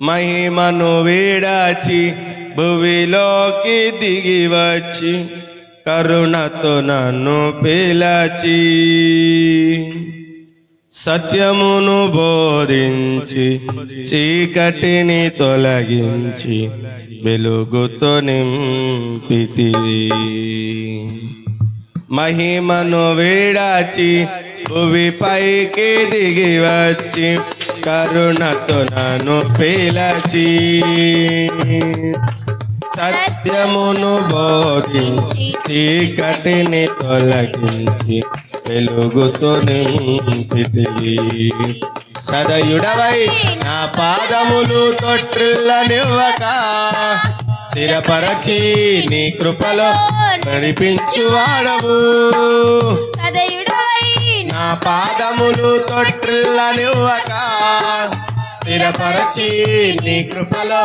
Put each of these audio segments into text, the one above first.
మహిమను వీడాచి భువిలోకి దిగి వచ్చి కరుణతో నన్ను పిలచి సత్యమును బోధించి చీకటిని తొలగించి వెలుగుతో నింపితివి మహిమను వీడాచి భువి పైకి దిగి వచ్చి కరుణతో నన్ను పిలచి సత్యమును బోధించి చీకటిని తొలగించి వెలుగుతో నింపితివి సదయుడవై నా పాదములు తొట్టిల్లనివ్వక స్థిరపరచి నీ కృపలో నడిపించువాడవు. నా పాదములు తొట్టిల్లనివ్వక స్థిరపరచి నీ కృపలో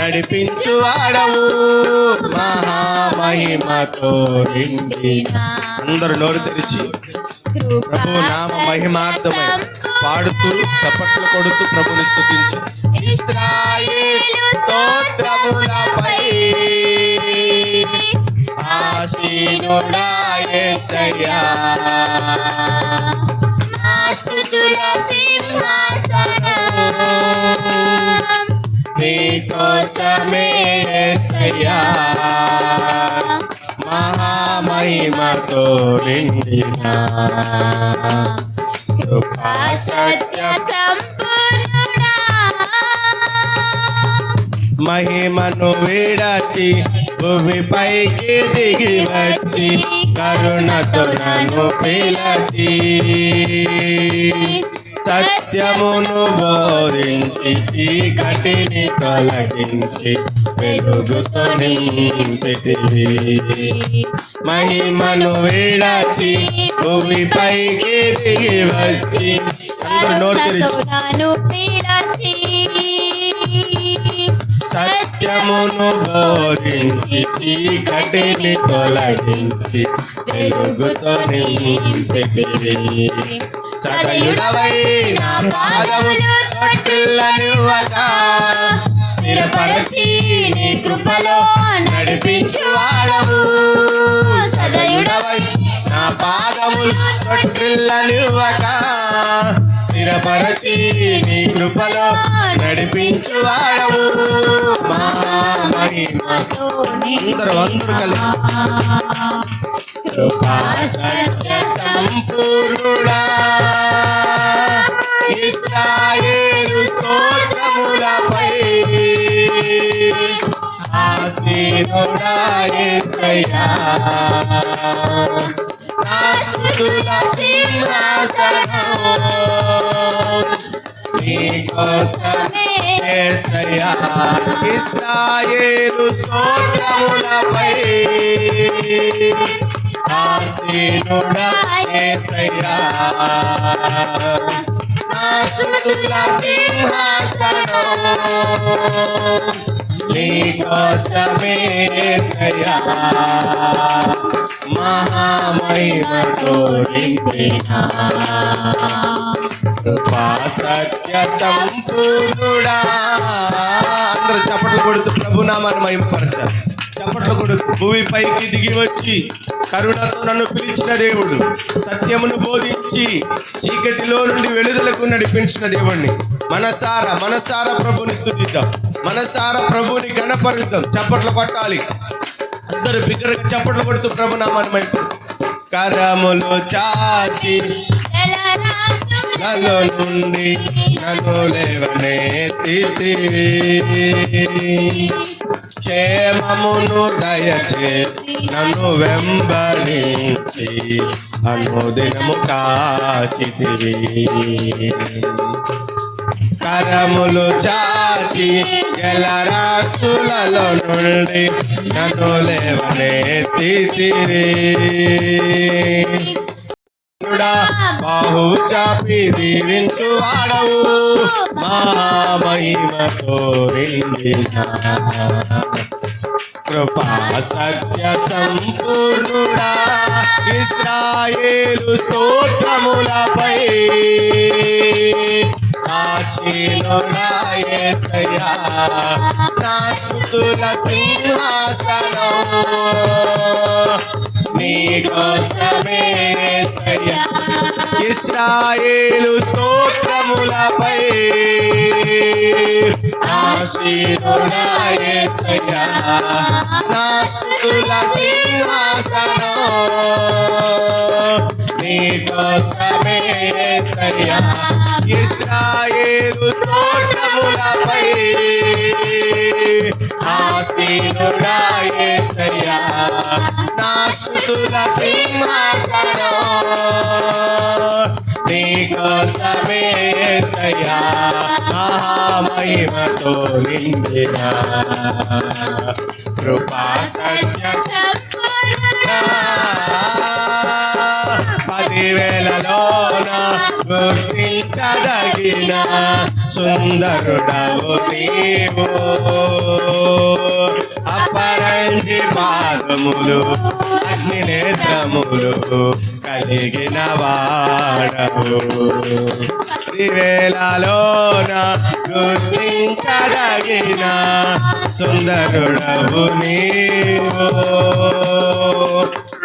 నడిపించు వాడవు. మహామహిమతో నిండి. అందరు నోరు తెరిచి. ప్రభు నామ మహిమార్థమై పాడుతూ చప్పట్లు కొడుతూ ప్రభుని స్థుతించు ఇస్రాయేలు స్తోత్రములపై ఆశీనుడా స్తుతుల సింహాసనం. నీకోసమే యేసయ్యా మహామహిమతో నిండిన కృపా సత్య మహిమను విడచి భూమి పైకి దిగి వచ్చి కరుణతో నన్ను పిలచి సత్యమును బోధించి చీకటిని తొలగించి వెలుగుతో నింపితివి మహిమను విడచి భూమి పైకి దిగి వచ్చి అందరూ నోరు తెరిచి భయమును పిలచి బోధించి చీకటిని తొలగించి వెలుగుతో నింపితివి సదయుడవై నా పాదములు తొట్టిల్లనివ్వక స్థిరపరచి నీ కృపలో నడిపించువాడవు. సదయుడవై నా పాదములు తొట్టిల్లనివ్వక స్థిరపరచి నీ కృపలో నడిపించువాడవు అందరూ అందరూ కలిసి. కృపా సత్య సంపూర్ణుడా. ఇస్రాయేలు స్తోత్రములపై నా స్తుతుల సింహాసనం నీకోసమే యేసయ్యా ఇస్రాయేలు స్తోత్రములపై ఆసీనుడా యేసయ్యా నా మహామహిమతో కృపా సత్య అందరు అందరూ చప్పట్లు కొడుతూ ప్రభునామాన్ని మహిమపరచారు చప్పట్లు కొడుతూ భూమి పైకి దిగి వచ్చి కరుణతో నన్ను పిలిచిన దేవుడు సత్యమును బోధించి చీకటిలో నుండి వెలుదలకు నడిపించిన దేవుణ్ణి. మనసారా మనసారా ప్రభుని స్థుతిద్దాం. మనసారా ప్రభుని గణపరుద్దాం చప్పట్లు పట్టాలి అందరూ బిగ్గరగా చప్పట్లు కొడుతూ ప్రభునామాన్ని మహిమ కరములు చాచి నలో నుండి నన్ను లేవనే క్షేమమును దయచేసి నన్ను వెంబడించి అనుదినము కాచితివి కరములు చాచి జలరాశులలో నుండి నన్ను లేవనే బాహు చాపి దీవించు వాడవు. మా మహిమతో కృపా సత్య సంపూర్ణుడా ఇస్రాయేలు స్తోత్రములపై. ఆశీనుడా నా స్తుతుల సింహాసనం. నీ కోసమే యేసయ్యా ఇస్రాయేలు స్తోత్రములపై నా స్తుతుల సింహాసనం. నీ కోసమే యేసయ్యా ఇస్రాయేలు స్తోత్రములపై ఆశీనుడా యేసయ్యా నా సింహాసనం నీ కోసమే యేసయ్యా నిండిన కృపా సత్య పదివేలలోన గుర్తించదగిన సుందరుడవు నీవు. అపరంజి పాదములు అగ్ని నేత్రములు కలిగిన వాడవు. త్రివేళలోన గుర్తించదగిన సుందరుడవు నీవు.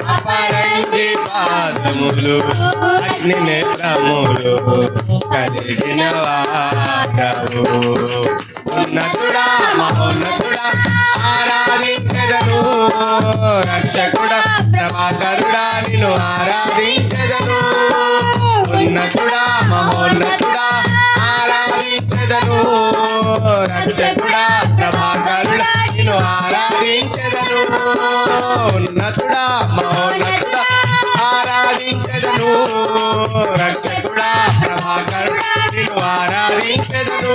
అపరంగి పాదములు అగ్ని నేత్రములు కలిగిన వాడవు. ఉన్నతుడా మహోన్నతుడా ఆరాధించెదను. రక్షకుడా ప్రభాకరుడా నిన్ను ఆరాధించెదను. ఉన్నతుడా మహోన్నతుడా ఆరాధించెదను. రక్షకుడా ప్రభాకరుడా నిన్ను ఆరాధించెదను. ఉన్నతుడా మహోన్నతుడా ఆరాధించెదను. రక్షకుడా ప్రభాకరుడా నిన్ను ఆరాధించెదను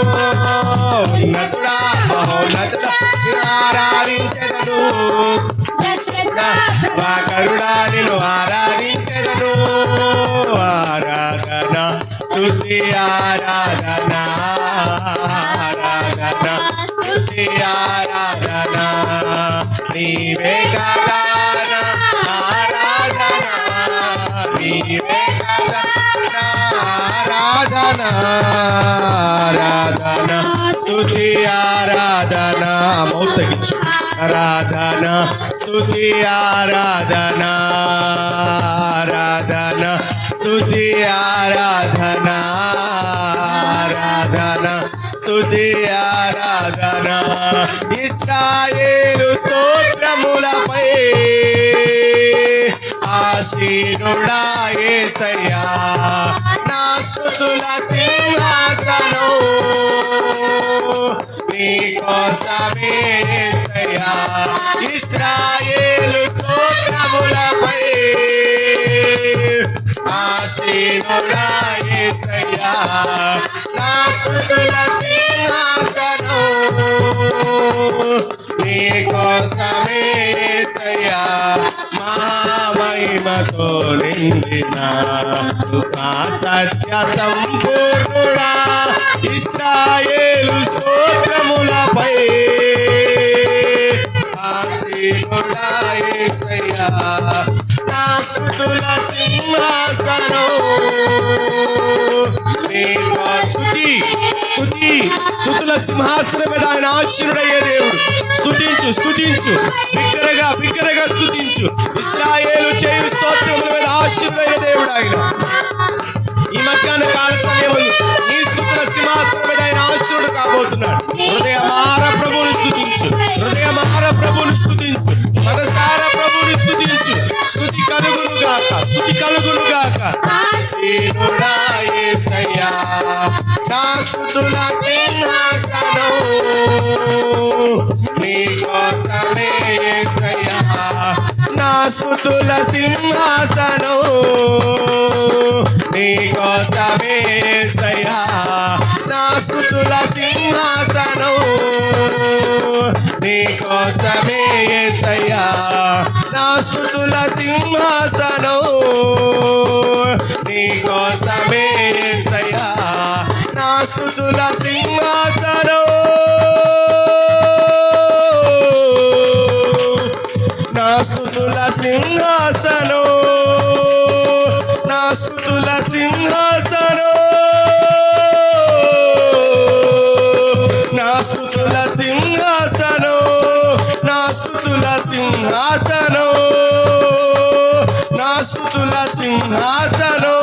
ఉన్నతుడా మహోన్నతుడా నిన్ను ఆరాధించెదను ప్రభాకరుడా నిన్ను ఆరాధించెదను ఆరాధన స్తుతి ఆరాధన ఆరాధన స్తుతి ఆరాధన నీవే కదా ఆరాధన ఆరాధన. స్తుతి ఆరాధన మౌతగించు ఆరాధన స్థుతి ఆరాధన. ఆరాధన స్థుతి ఆరాధన. ఆరాధన స్థుతి ఆరాధన. ఇస్రాయేలు స్తోత్రములపై ఆశీనుడా యేసయ్యా నా స్తుతుల సింహాసనం నీ కోసమే యేసయ్యా. ఇస్రాయేలు స్తోత్రములపై ఆశీనుడా యేసయ్యా నా స్తుతుల సింహాసనం నీ కోసమే యేసయ్యా. మహిమతో నిండిన కృపా సత్య సంపూర్ణుడా ఇస్రాయేలు స్తోత్రములపై ఆశీనుడా యేసయ్యా నా స్థుతుల సింహాసనం. స్థుతి స్థుతి స్థుతుల సింహాసనం మీద ఆయన ఆశీనుడయ్యే దేవుడు. స్థుతించు స్థుతించు బిగ్గరగా బిగ్గరగా స్థుతించు ఇస్రాయేలు చేయు స్తోత్రముల మీద ఆశీనుడయ్యే దేవుడు ఆయన. ఈ మధ్యాహ్న కాల సమయంలో నీ స్థుతుల సింహాసనం మీద ఆయన ఆశీనుడు కాబోతున్నాడు. హృదయమార ప్రభువుని స్థుతించు హృదయమార ప్రభువుని స్థుతించు మనసార ప్రభువుని స్థుతించు స్థుతి కలుగును గాక స్థుతి కలుగును గాక ఆశీనుడా యేసయ్యా నా స్తుతుల సింహాసనం నీ కోసమే యేసయ్యా నా స్తుతుల సింహాసనం నీ కోసమే స్తుతుల సింహాసనం. నీ కోసమే నా స్తుతుల సింహాసనం. నీ కోసమే నా స్తుతుల సింహాసనం. సింహాసనం నా సుతుల సింహాసనం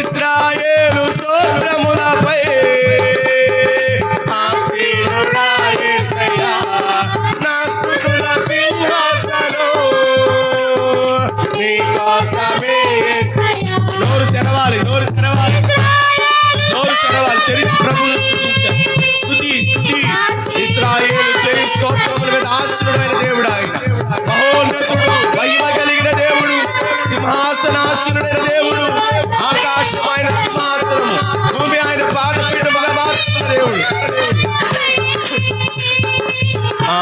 ఇస్రాయేలు స్తోత్రములపై సింహాసనాశ్రుడైన దేవుడు. ఆకాశం ఆయన సింహాసనము భూమి ఆయన పాదపీఠముగా మార్చిన దేవుడు. నా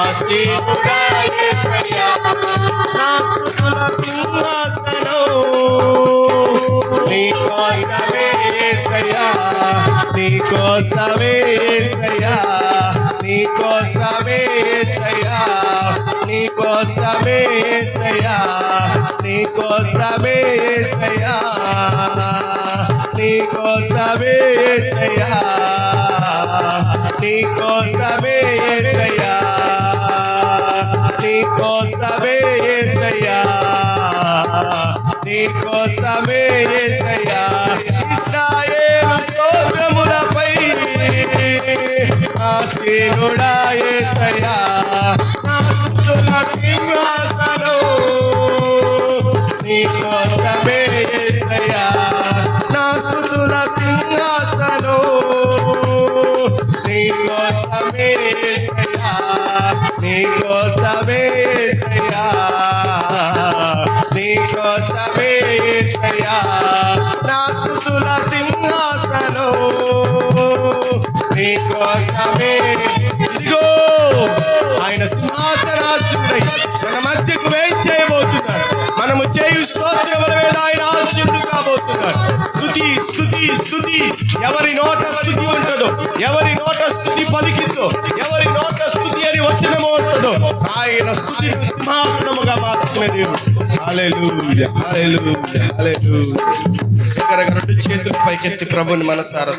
నీకోసమే సయ్యా నీకోసమే సయ్యా నీకోసమే సయ్యా నీకోసమే సయ్యా నీకోసమే సయ్యా నీకోసమే సయ్యా నీకోసమే సయ్యా నీకోసమే నీ కోసమే ఏసయ్యా. ఇస్రాయేల్ స్తోత్రములపై ఆశీనుడా ఏసయ్యా. నా సుతుల సింహాసనం నీ కోసమే ఏసయ్యా. నా సుతుల సింహాసనం నీ కోసమే ఏసయ్యా. నా స్తుతుల సింహాసనం నీకోసమే ఇదిగో ఆయన సింహాసనాశ్రుడై మన మధ్యకు వేయించేయబోతున్నాడు మనము చేయు స్తోత్రముల మీద ఆయన ఆశ్రుడు కాబోతున్నాడు స్థుతి స్థుతి స్థుతి ఎవరి నోట స్థుతి ఉంటుందో ఎవరి నోట స్థుతి పలికిందో ఎవరి నోట స్థుతి అని వచనము వస్తుందో ఆయన స్థుతి సింహాసనము రెండు చేతులు పైకెత్తి ప్రభుని మనసారా.